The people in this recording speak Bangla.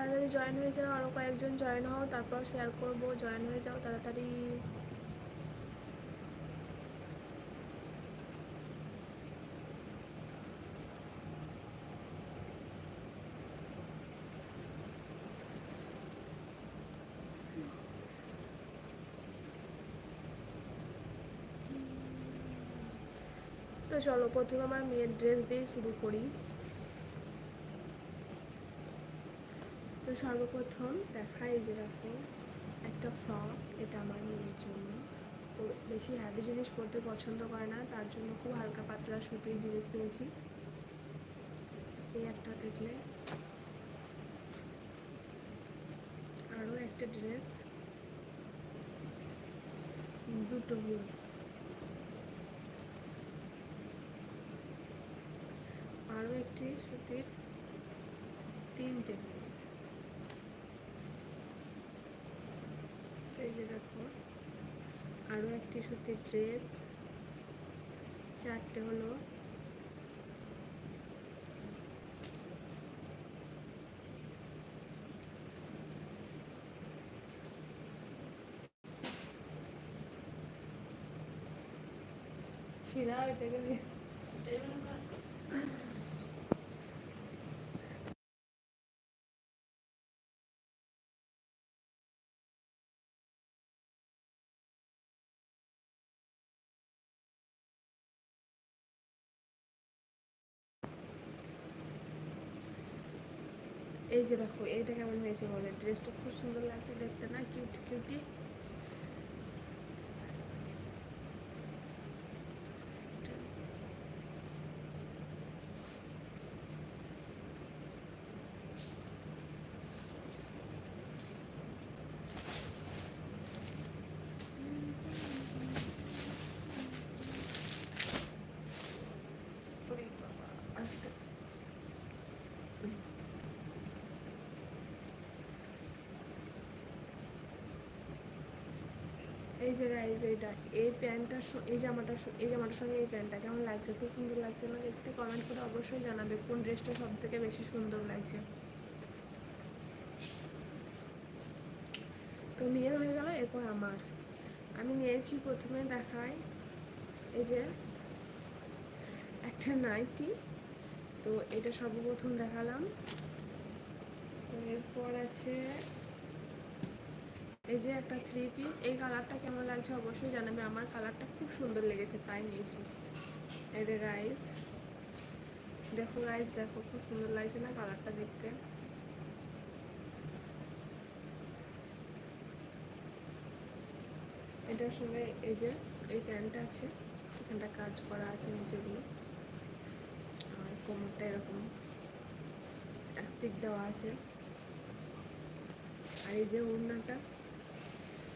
তাড়াতাড়ি জয়েন হয়ে যাও আরও কয়েকজন জয়েন হও, তারপর শেয়ার করব জয়েন হয়ে যাও তাড়াতাড়ি। তো চলো, প্রথমে আমার মেয়ের ড্রেস দিয়ে শুরু করি। তো সর্বপ্রথম দেখাই যে দেখো, একটা ফ্রক এটা আমার মেয়ের জন্য। বেশি হ্যাভি জিনিস পরতে পছন্দ করে না, তার জন্য খুব হালকা পাতলা সুতির জিনিস নিয়েছি এই একটা দেখলে। আরও একটা ড্রেস দুটো হলো আরও একটি সুতির তিনটে এই দেখো আরও একটি সুতির ড্রেস চারটে হলো ছিঁড়া এটাকে এই যে দেখো, এইটা কেমন হয়েছে বলে? ড্রেসটা খুব সুন্দর লাগছে দেখতে, না? কিউট কিউটি এই যে গাইজ এইটা এই প্যান্টটার স- এই জামাটার এই জামাটার সঙ্গে এই প্যান্টটা কেমন লাগছে? খুব সুন্দর লাগছে। না দেখতে কমেন্ট করে অবশ্যই জানাবে কোন ড্রেসটা সব থেকে বেশি সুন্দর লাগছে। তো মেয়ের হয়ে গেল এরপর আমার। আমি নিয়েছি প্রথমে দেখাই, এই যে একটা নাইটি। তো এটা সর্বপ্রথম দেখালাম। এরপর আছে এই যে একটা থ্রি পিস এই কালারটা কেমন লাগছে অবশ্যই জানাবে। আমার কালারটা খুব সুন্দর লেগেছে, তাই নিয়েছি। এই যে গাইস দেখো গাইস দেখো, খুব সুন্দর লাগছে না কালারটা দেখতে। এটার সঙ্গে এই যে, এই প্যান্টটা আছে, এখানটা কাজ করা আছে নিচেগুলো। আর কোমরটা এরকম স্টিক দেওয়া আছে। আর এই যে ওড়নাটা